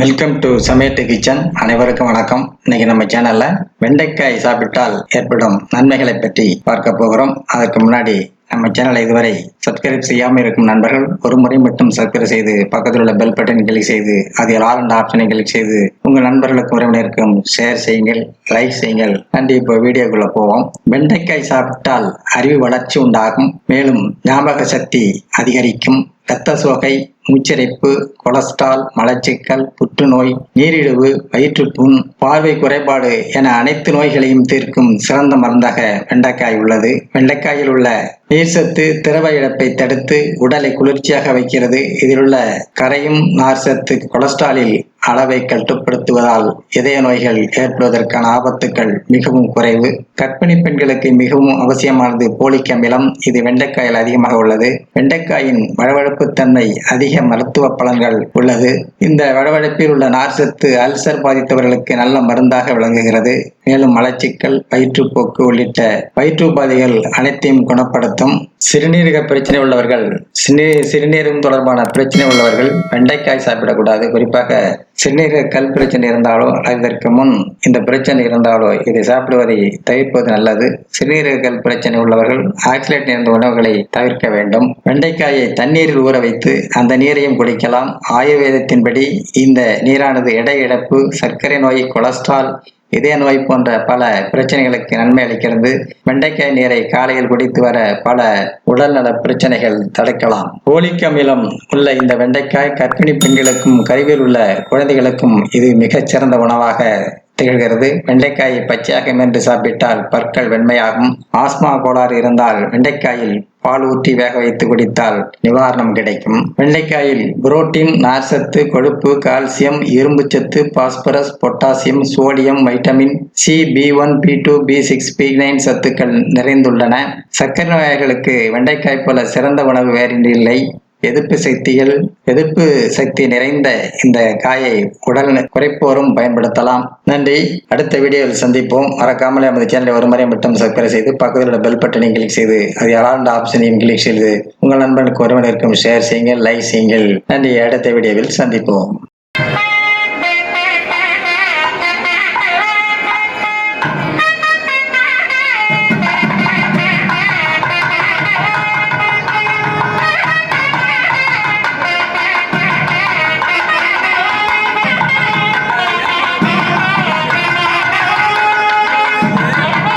Welcome to சமேட்டு kitchen அனைவருக்கும் வணக்கம். இன்னைக்கு நம்ம சேனல்ல வெண்டைக்காய் சாப்பிட்டால் ஏற்படும் நன்மைகளை பற்றி பார்க்க போகிறோம். அதற்கு முன்னாடி நம்ம சேனலை இதுவரை சப்ஸ்கிரைப் செய்யாமல் இருக்கும் நண்பர்கள் ஒரு முறை மட்டும் சப்ஸ்கிரைப் செய்து பக்கத்தில் உள்ள பெல் பட்டன் கிளிக் செய்து அதில் ஆல் என்ற ஆப்ஷனை கிளிக் செய்து உங்கள் நண்பர்களுக்கு உறவினருக்கும் ஷேர் செய்யுங்கள் லைக் செய்யுங்கள். நன்றி. இப்போ வீடியோக்குள்ள போவோம். வெண்டைக்காய் சாப்பிட்டால் அறிவு வளர்ச்சி உண்டாகும். மேலும் ஞாபக சக்தி அதிகரிக்கும். இரத்த சோகை மூச்சிறைப்பு கொலஸ்ட்ரால் மலச்சிக்கல் புற்றுநோய் நீரிழிவு வயிற்றுப்புண் பார்வை குறைபாடு என அனைத்து நோய்களையும் தீர்க்கும் சிறந்த மருந்தாக வெண்டைக்காய் உள்ளது. வெண்டைக்காயில் உள்ள நீர்சத்து திரவ இழப்பை தடுத்து உடலை குளிர்ச்சியாக வைக்கிறது. இதில் உள்ள கரையும் நார்சத்து கொலஸ்ட்ராலில் அளவை கட்டுப்படுத்துவதால் இதய நோய்கள் ஏற்படுவதற்கான ஆபத்துக்கள் மிகவும் குறைவு. கர்ப்பிணி பெண்களுக்கு மிகவும் அவசியமானது போலிக் அமிலம் இது வெண்டைக்காயில் அதிகமாக உள்ளது. வெண்டைக்காயின் வழவழப்பு தன்மை அதிக மருத்துவ பலன்கள் உள்ளது. இந்த வழவழப்பில் உள்ள நார்சத்து அல்சர் பாதித்தவர்களுக்கு நல்ல மருந்தாக விளங்குகிறது. மேலும் மலச்சிக்கல் வயிற்றுப்போக்கு உள்ளிட்ட வயிற்றுபாதைகள் அனைத்தையும் குணப்படுத்தும். சிறுநீரக பிரச்சனை உள்ளவர்கள் சிறுநீரகம் தொடர்பான பிரச்சனை உள்ளவர்கள் வெண்டைக்காய் சாப்பிடக்கூடாது. குறிப்பாக சிறுநீரக கல் பிரச்சனை இருந்தாலோ இதற்கு முன் இந்த பிரச்சனை இருந்தாலோ இதை சாப்பிடுவதை தவிர்ப்பது நல்லது. சிறுநீரக கல் பிரச்சனை உள்ளவர்கள் ஆக்சிலேட் நிறைந்த உணவுகளை தவிர்க்க வேண்டும். வெண்டைக்காயை தண்ணீரில் ஊற வைத்து அந்த நீரையும் குடிக்கலாம் ஆயுர்வேதத்தின்படி இந்த நீரானது எடை இழப்பு சர்க்கரை நோய் கொலஸ்ட்ரால் இதய நோய் போன்ற பல பிரச்சனைகளுக்கு நன்மை அளிக்கிறது. வெண்டைக்காய் நீரை காலையில் குடித்து வர பல உடல்நல பிரச்சனைகள் தடுக்கலாம். போலிக் அமிலம் உள்ள இந்த வெண்டைக்காய் கர்ப்பிணி பெண்களுக்கும் கருவில் உள்ள குழந்தைகளுக்கும் இது மிகச்சிறந்த உணவாக திகழ்கிறது. வெண்டைக்காயை பச்சையாக மென்று சாப்பிட்டால் பற்கள் வெண்மையாகும். ஆஸ்மா கோளாறு இருந்தால் வெண்டைக்காயில் பால் ஊற்றி வேக வைத்து குடித்தால் நிவாரணம் கிடைக்கும். வெண்டைக்காயில் புரோட்டீன் நார்சத்து கொழுப்பு கால்சியம் இரும்புச்சத்து phosphorus potassium sodium vitamin C B one B two B six B nine சத்துக்கள் நிறைந்துள்ளன. சர்க்கரை நோயாளிகளுக்கு வெண்டைக்காய் போல சிறந்த உணவு வேறில்லை. எதிர்ப்பு சக்திகள் எதிர்ப்பு சக்தி நிறைந்த இந்த காயை உடல் குறைப்போரும் பயன்படுத்தலாம். நன்றி. அடுத்த வீடியோவில் சந்திப்போம். மறக்காமல் நமது சேனலை ஒரு முறை மட்டும் சப்ஸ்கிரைப் செய்து பக்கத்தில் உள்ள பெல் பட்டனையும் கிளிக் செய்து அது யாராண்ட ஆப்ஷனையும் கிளிக் செய்து உங்கள் நண்பனுக்கு ஒருவனிற்கும் ஷேர் செய்யுங்கள் லைக் செய்யுங்கள். நன்றி. அடுத்த வீடியோவில் சந்திப்போம்.